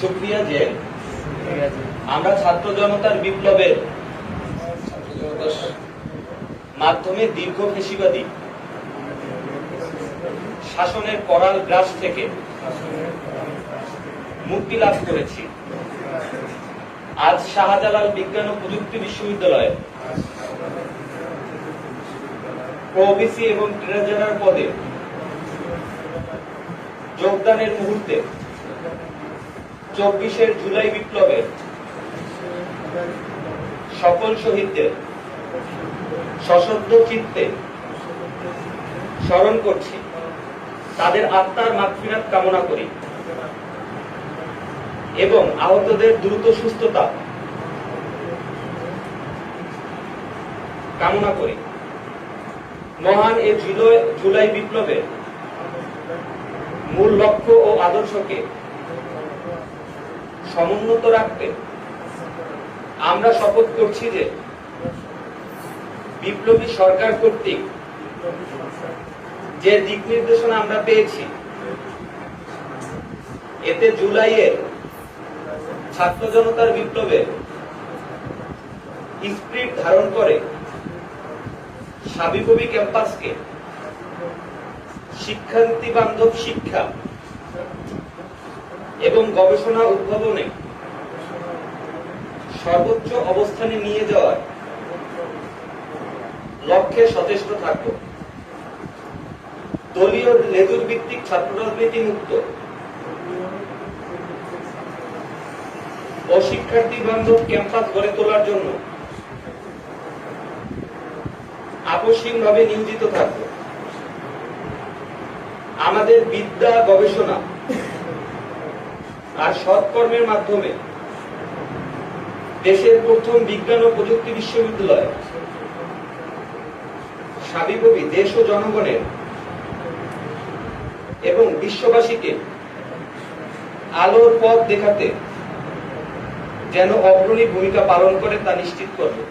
সুক্রিয়া যে আমরা ছাত্র জনতার বিপ্লবের মাধ্যমে দীর্ঘ ফেসিবাদী শাসনের করাল গ্রাস থেকে মুক্তি লাভ করেছি। আজ শাহজালাল বিজ্ঞান ও প্রযুক্তি বিশ্ববিদ্যালয়ে ওবিসি এবং ট্রেজারার পদে যোগদানের মুহূর্তে চব্বিশের জুলাই বিপ্লবের সকল শহীদদের সশব্দ চিত্তে স্মরণ করছি। তাদের আত্মার মাগফিরাত কামনা করি। এবং আহতদের দ্রুত সুস্থতা কামনা করি। মহান এ জুলাই জুলাই বিপ্লবের মূল লক্ষ্য ও আদর্শকে সমুন্নত রাখতে আমরা শপথ করছি যে বিপ্লবী সরকার কর্তৃক যে দিক নির্দেশনা আমরা পেয়েছি, এতে জুলাইয়ের ছাত্র জনতার বিপ্লবে স্প্রিট ধারণ করে সাবিকবি ক্যাম্পাসকে শিক্ষার্থী বান্ধব শিক্ষা এবং গবেষণা উদ্ভাবনে সর্বোচ্চ অবস্থানে নিয়ে যাওয়ার লক্ষ্যে সচেষ্ট থাকব। দলীয় লেজুর ভিত্তিক ছাত্র রাজনীতি মুক্ত ও শিক্ষার্থী বান্ধব ক্যাম্পাস গড়ে তোলার জন্য আকস্মিকভাবে নিয়োজিত থাকব। আমাদের বিদ্যা গবেষণা আর সৎকর্মের মাধ্যমে দেশের প্রথম বিজ্ঞান ও প্রযুক্তি বিশ্ববিদ্যালয় সাবিকবি দেশ ও জনগণের এবং বিশ্ববাসীকে আলোর পথ দেখাতে যেন অগ্রণী ভূমিকা পালন করে তা নিশ্চিত করবে।